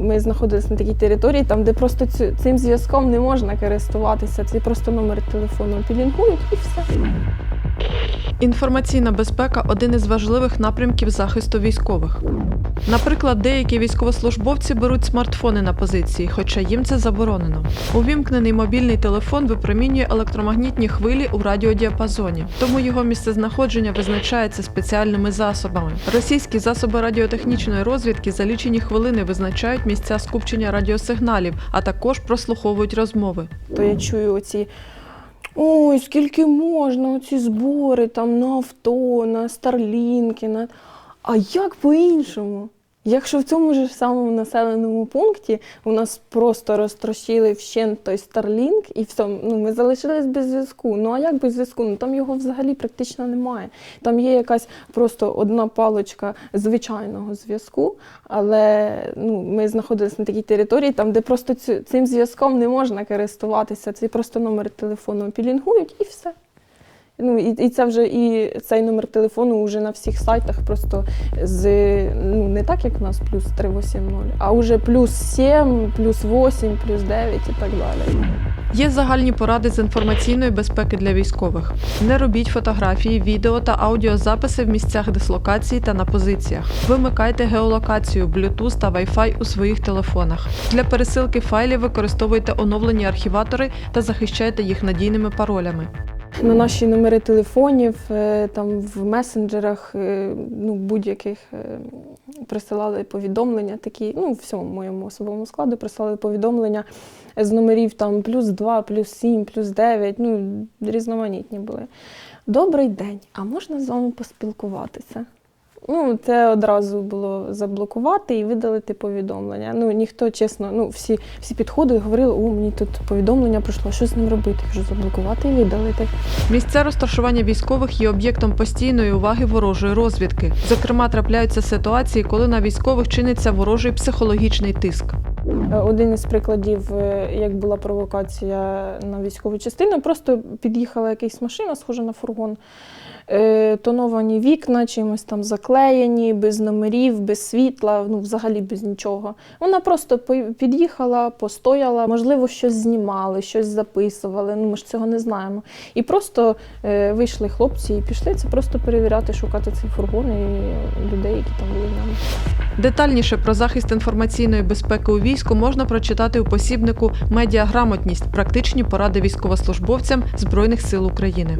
Ми знаходилися на такій території, там, де просто цю- цим зв'язком не можна користуватися. Це просто номер телефону підлінкують і все. Інформаційна безпека один із важливих напрямків захисту військових. Наприклад, деякі військовослужбовці беруть смартфони на позиції, хоча їм це заборонено. Увімкнений мобільний телефон випромінює електромагнітні хвилі у радіодіапазоні, тому його місцезнаходження визначається спеціальними засобами. Російські засоби радіотехнічної розвідки за лічені хвилини визначають місця скупчення радіосигналів, а також прослуховують розмови. То я чую оці. Ой, скільки можна, оці збори там на авто, на старлінки, на. А як по-іншому? Якщо в цьому ж самому населеному пункті у нас просто розтрощили вщент той Starlink і все, ну, ми залишились без зв'язку. Ну а як без зв'язку? Ну там його взагалі практично немає. Там є якась просто одна палочка звичайного зв'язку, але ну, ми знаходилися на такій території, там, де просто цю, цим зв'язком не можна користуватися. Це просто номер телефону пілінгують і все. Ну, і, і це вже і цей номер телефону вже на всіх сайтах просто з ну не так, як в нас плюс 380, а вже плюс 7, плюс 8, плюс 9 і так далі. Є загальні поради з інформаційної безпеки для військових. Не робіть фотографії, відео та аудіозаписи в місцях дислокації та на позиціях. Вимикайте геолокацію, Bluetooth та Wi-Fi у своїх телефонах. Для пересилки файлів використовуйте оновлені архіватори та захищайте їх надійними паролями. На наші номери телефонів, е, там в месенджерах, е, ну будь-яких е, присилали повідомлення, такі, ну всьому моєму особовому складу присилали повідомлення з номерів там плюс 2, плюс 7, плюс 9, ну різноманітні були. Добрий день, а можна з вами поспілкуватися? Ну, це одразу було заблокувати і видалити повідомлення. Ну, ніхто, чесно, ну, всі, всі підходили, говорили, о, мені тут повідомлення прийшло, що з ним робити? Кажу, заблокувати і видалити. Місця розташування військових є об'єктом постійної уваги ворожої розвідки. Зокрема, трапляються ситуації, коли на військових чиниться ворожий психологічний тиск. Е, Один із прикладів, е, як була провокація на військову частину, просто під'їхала якась машина, схожа на фургон. Е, Тоновані вікна, чимось там заклеєні, без номерів, без світла, ну взагалі без нічого. Вона просто під'їхала, постояла, можливо, щось знімали, щось записували. Ну ми ж цього не знаємо. І просто е, вийшли хлопці і пішли це просто перевіряти, шукати цей фургон і людей, які там були ньому. Детальніше про захист інформаційної безпеки у війську можна прочитати у посібнику Медіаграмотність практичні поради військовослужбовцям Збройних сил України.